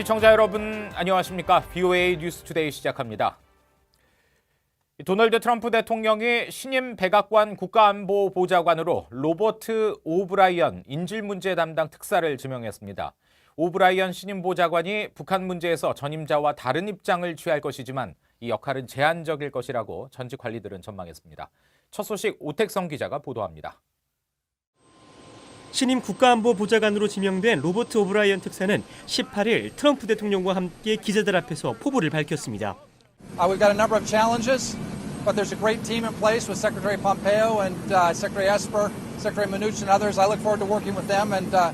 시청자 여러분 안녕하십니까? BOA 뉴스 투데이 시작합니다. 도널드 트럼프 대통령이 신임 백악관 국가안보보좌관으로 로버트 오브라이언 인질 문제 담당 특사를 지명했습니다. 오브라이언 신임 보좌관이 북한 문제에서 전임자와 다른 입장을 취할 것이지만 이 역할은 제한적일 것이라고 전직 관리들은 전망했습니다. 첫 소식 오택성 기자가 보도합니다. 신임 국가안보 보좌관으로 지명된 로버트 오브라이언 특사는 18일 트럼프 대통령과 함께 기자들 앞에서 포부를 밝혔습니다. Uh, we've got a number of challenges, but there's a great team in place with Secretary Pompeo and uh, Secretary Esper, Secretary Mnuchin, and others. I look forward to working with them. And uh,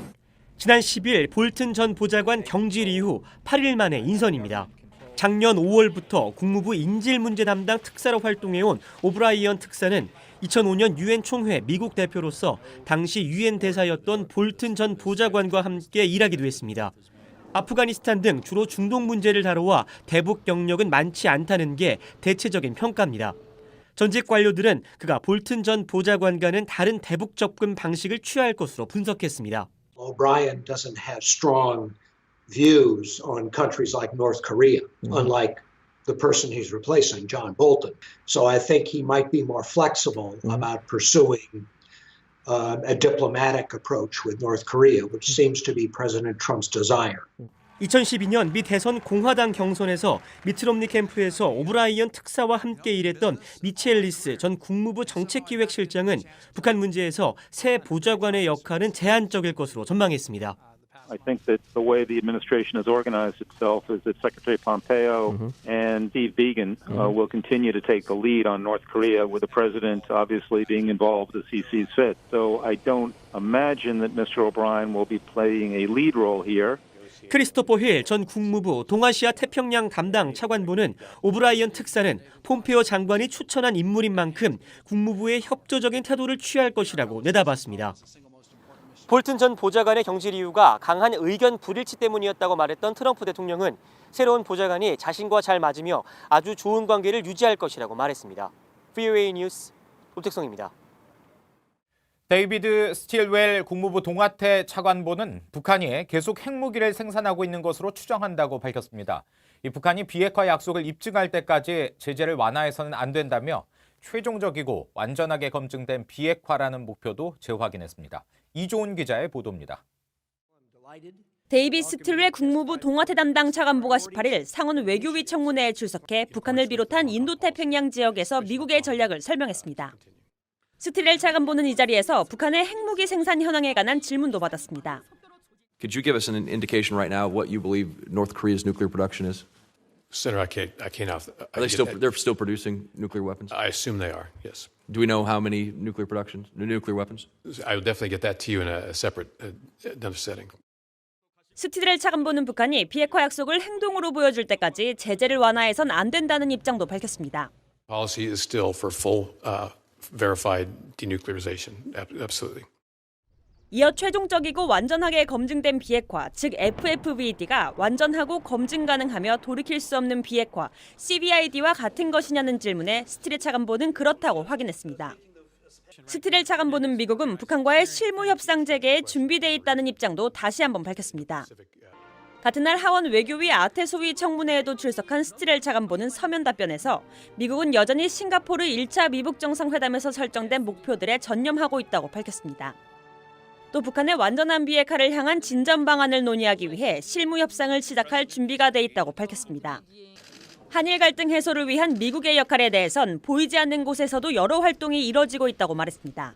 지난 10일 볼튼 전 보좌관 경질 이후 8일 만에 인선입니다. 작년 5월부터 국무부 인질 문제 담당 특사로 활동해온 오브라이언 특사는 2005년 유엔 총회 미국 대표로서 당시 유엔 대사였던 볼튼 전 보좌관과 함께 일하기도 했습니다. 아프가니스탄 등 주로 중동 문제를 다뤄와 대북 경력은 많지 않다는 게 대체적인 평가입니다. 전직 관료들은 그가 볼튼 전 보좌관과는 다른 대북 접근 방식을 취할 것으로 분석했습니다. O'Brien doesn't have strong views on countries like North Korea, unlike the person he's replacing, John Bolton. So I think he might be more flexible about pursuing uh, a diplomatic approach with North Korea, which seems to be President Trump's desire. 2012년 미 대선 공화당 경선에서 미트롬니 캠프에서 오브라이언 특사와 함께 일했던 미첼 리스 전 국무부 정책기획실장은 북한 문제에서 새 보좌관의 역할은 제한적일 것으로 전망했습니다. I think that the way the administration has organized itself is that Secretary Pompeo and Steve Biegun uh, will continue to take the lead on North Korea, with the president obviously being involved as he sees fit. So I don't imagine that Mr. O'Brien will be playing a lead role here. 크리스토퍼 힐 전 국무부 동아시아 태평양 담당 차관보는 오브라이언 특사는 폼페오 장관이 추천한 인물인 만큼 국무부의 협조적인 태도를 취할 것이라고 내다봤습니다. 볼튼 전 보좌관의 경질 이유가 강한 의견 불일치 때문이었다고 말했던 트럼프 대통령은 새로운 보좌관이 자신과 잘 맞으며 아주 좋은 관계를 유지할 것이라고 말했습니다. VOA 뉴스 오택성입니다. 데이비드 스틸웰 국무부 동아태 차관보는 북한이 계속 핵무기를 생산하고 있는 것으로 추정한다고 밝혔습니다. 이 북한이 비핵화 약속을 입증할 때까지 제재를 완화해서는 안 된다며 최종적이고 완전하게 검증된 비핵화라는 목표도 재확인했습니다. 이조은 기자의 보도입니다. 데이비 스틸웰 국무부 동아태 담당 차관보가 18일 상원 외교위 청문회에 출석해 북한을 비롯한 인도태평양 지역에서 미국의 전략을 설명했습니다. 스틸웰 차관보는 이 자리에서 북한의 핵무기 생산 현황에 관한 질문도 받았습니다. Could you give us an indication right now of what you believe North Korea's nuclear production is? Senator, I can't. I can't. Have, Are they still they're still producing nuclear weapons? I assume they are. Yes. Do we know how many nuclear productions, nuclear weapons? I will definitely get that to you in a, a separate, uh, another setting. 스틸웰 차관보는 북한이 비핵화 약속을 행동으로 보여줄 때까지 제재를 완화해선 안 된다는 입장도 밝혔습니다. Policy is still for full, uh, verified denuclearization. Ab- Absolutely. 이어 최종적이고 완전하게 검증된 비핵화, 즉 FFVD가 완전하고 검증 가능하며 돌이킬 수 없는 비핵화, CVID와 같은 것이냐는 질문에 스틸의 차관보는 그렇다고 확인했습니다. 스틸의 차관보는 미국은 북한과의 실무 협상 재개에 준비돼 있다는 입장도 다시 한번 밝혔습니다. 같은 날 하원 외교위 아테소위 청문회에도 출석한 스틸엘 차관보는 서면 답변에서 미국은 여전히 싱가포르 1차 미북 정상회담에서 설정된 목표들에 전념하고 있다고 밝혔습니다. 또 북한의 완전한 비핵화를 향한 진전 방안을 논의하기 위해 실무 협상을 시작할 준비가 돼 있다고 밝혔습니다. 한일 갈등 해소를 위한 미국의 역할에 대해선 보이지 않는 곳에서도 여러 활동이 이뤄지고 있다고 말했습니다.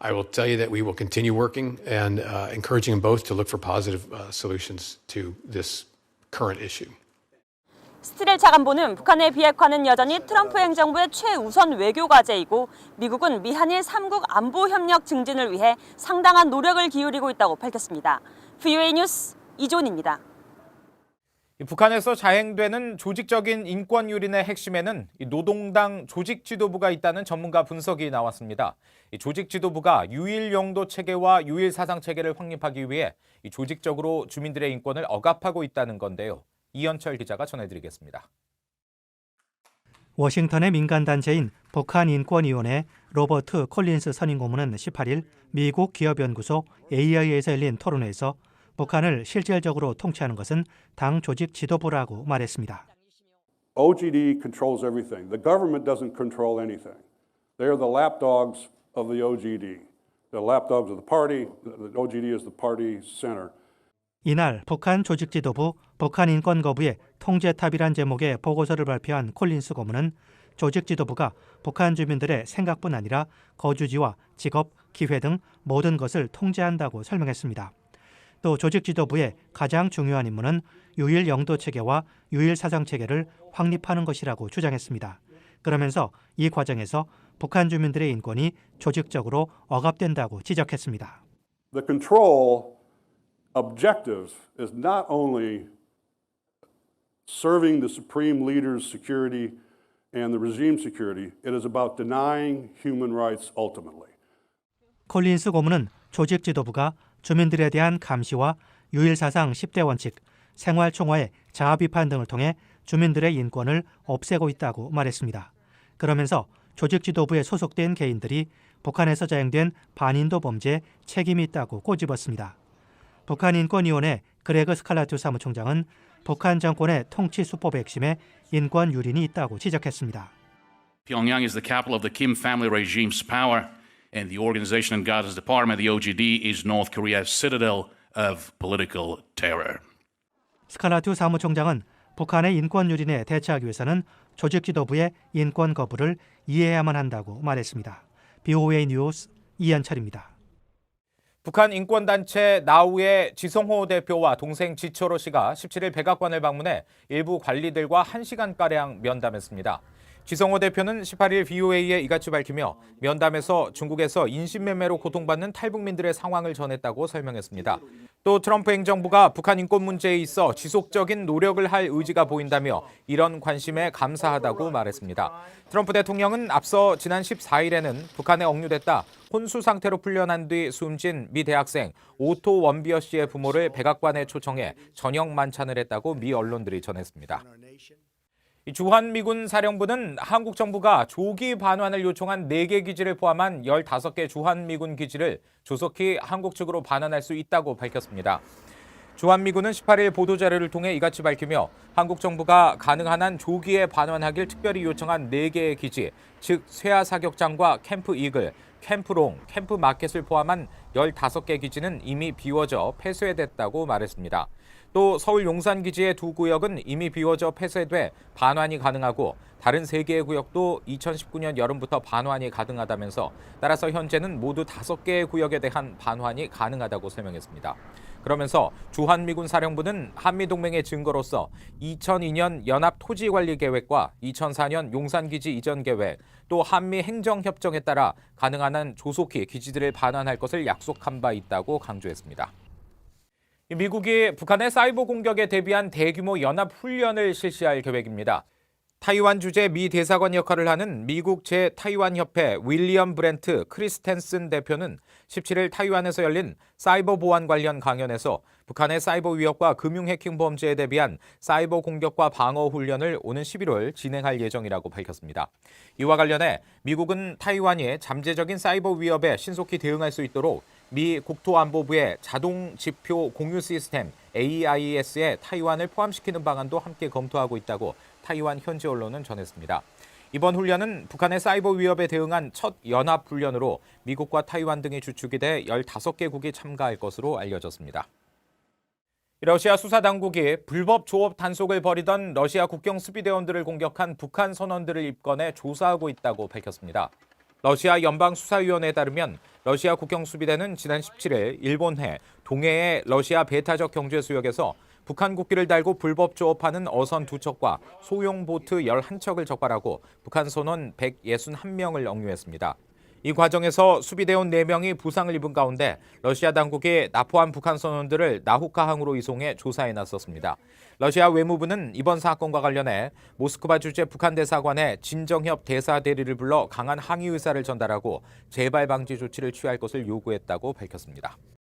I will tell you that we will continue working and uh, encouraging them both to look for positive uh, solutions to this current issue. 스틸엘 차관보는 북한의 비핵화는 여전히 트럼프 행정부의 최우선 외교 과제이고 미국은 미한일 3국 안보 협력 증진을 위해 상당한 노력을 기울이고 있다고 밝혔습니다. VOA 뉴스 이존입니다. 이 북한에서 자행되는 조직적인 인권 유린의 핵심에는 이 노동당 조직 지도부가 있다는 전문가 분석이 나왔습니다. 이 조직 지도부가 유일 영도 체계와 유일 사상 체계를 확립하기 위해 이 조직적으로 주민들의 인권을 억압하고 있다는 건데요. 이현철 기자가 전해드리겠습니다. 워싱턴의 민간 단체인 북한 인권위원회 로버트 콜린스 선임 고문은 18일 미국 기업연구소 AI에서 열린 토론회에서 북한을 실질적으로 통치하는 것은 당 조직 지도부라고 말했습니다. OGD controls everything. The government doesn't control anything. They are the lapdogs of the OGD. The lapdogs of the party. The OGD is the party center. 이날 북한 조직 지도부 북한 인권 거부의 통제탑이란 제목의 보고서를 발표한 콜린스 고문은 조직 지도부가 북한 주민들의 생각뿐 아니라 거주지와 직업, 기회 등 모든 것을 통제한다고 설명했습니다. 또 조직 지도부의 가장 중요한 임무는 유일 영도 체계와 유일 사상 체계를 확립하는 것이라고 주장했습니다. 그러면서 이 과정에서 북한 주민들의 인권이 조직적으로 억압된다고 지적했습니다. The control objective is not only serving the supreme leader's security and the regime security, it is about denying human rights ultimately. 콜린스 고문은 조직 지도부가 주민들에 대한 감시와 유일 사상 10대 원칙, 생활 총화의 자아 비판 등을 통해 주민들의 인권을 없애고 있다고 말했습니다. 그러면서 조직 지도부에 소속된 개인들이 북한에서 자행된 반인도 범죄에 책임이 있다고 꼬집었습니다. 북한 인권위원회 그레그 스칼라투 사무총장은 북한 정권의 통치 수법의 핵심에 인권 유린이 있다고 지적했습니다. Pyongyang is the capital of the Kim family regime's power, and the Organization and Guidance Department, the OGD, is North Korea's citadel of political terror. 스칼라투 사무총장은 북한의 인권 유린에 대처하기 위해서는 조직 지도부의 인권 거부를 이해해야만 한다고 말했습니다. BOA 뉴스 이현철입니다. 북한 인권단체 나우의 지성호 대표와 동생 지초로 씨가 17일 백악관을 방문해 일부 관리들과 1시간가량 면담했습니다. 지성호 대표는 18일 VOA에 이같이 밝히며 면담에서 중국에서 인신매매로 고통받는 탈북민들의 상황을 전했다고 설명했습니다. 또 트럼프 행정부가 북한 인권 문제에 있어 지속적인 노력을 할 의지가 보인다며 이런 관심에 감사하다고 말했습니다. 트럼프 대통령은 앞서 지난 14일에는 북한에 억류됐다 혼수 상태로 풀려난 뒤 숨진 미 대학생 오토 원비어 씨의 부모를 백악관에 초청해 저녁 만찬을 했다고 미 언론들이 전했습니다. 이 주한미군 사령부는 한국 정부가 조기 반환을 요청한 4개 기지를 포함한 15개 주한미군 기지를 조속히 한국 측으로 반환할 수 있다고 밝혔습니다. 주한미군은 18일 보도자료를 통해 이같이 밝히며 한국 정부가 가능한 한 조기에 반환하길 특별히 요청한 4개의 기지, 즉 쇠하 사격장과 캠프 이글, 캠프롱, 캠프 마켓을 포함한 15개 기지는 이미 비워져 폐쇄됐다고 말했습니다. 또 서울 용산 기지의 두 구역은 이미 비워져 폐쇄돼 반환이 가능하고 다른 세 개의 구역도 2019년 여름부터 반환이 가능하다면서 따라서 현재는 모두 다섯 개의 구역에 대한 반환이 가능하다고 설명했습니다. 그러면서 주한미군 사령부는 한미동맹의 증거로서 2002년 연합 토지관리 계획과 2004년 용산기지 이전 계획, 또 한미 행정협정에 따라 가능한 한 조속히 기지들을 반환할 것을 약속한 바 있다고 강조했습니다. 미국이 북한의 사이버 공격에 대비한 대규모 연합 훈련을 실시할 계획입니다. 타이완 주재 미 대사관 역할을 하는 미국 제 타이완 협회 윌리엄 브렌트 크리스텐슨 대표는 17일 타이완에서 열린 사이버 보안 관련 강연에서 북한의 사이버 위협과 금융 해킹 범죄에 대비한 사이버 공격과 방어 훈련을 오는 11월 진행할 예정이라고 밝혔습니다. 이와 관련해 미국은 타이완이 잠재적인 사이버 위협에 신속히 대응할 수 있도록 미 국토안보부의 자동 지표 공유 시스템 AIS에 타이완을 포함시키는 방안도 함께 검토하고 있다고 타이완 현지 언론은 전했습니다. 이번 훈련은 북한의 사이버 위협에 대응한 첫 연합 훈련으로 미국과 타이완 등이 주축이 돼 15개국이 참가할 것으로 알려졌습니다. 러시아 수사 당국이 불법 조업 단속을 벌이던 러시아 국경 수비대원들을 공격한 북한 선원들을 입건해 조사하고 있다고 밝혔습니다. 러시아 연방수사위원회에 따르면 러시아 국경수비대는 지난 17일 일본해 동해의 러시아 배타적 경제수역에서 북한 국기를 달고 불법 조업하는 어선 두 척과 소형 보트 11척을 적발하고 북한 선원 161명을 억류했습니다. 이 과정에서 수비대원 4명이 부상을 입은 가운데 러시아 당국이 납포한 북한 선원들을 나후카항으로 이송해 조사에 나섰습니다. 러시아 외무부는 이번 사건과 관련해 모스크바 주재 북한 대사관에 진정협 대사 대리를 불러 강한 항의 의사를 전달하고 재발 방지 조치를 취할 것을 요구했다고 밝혔습니다.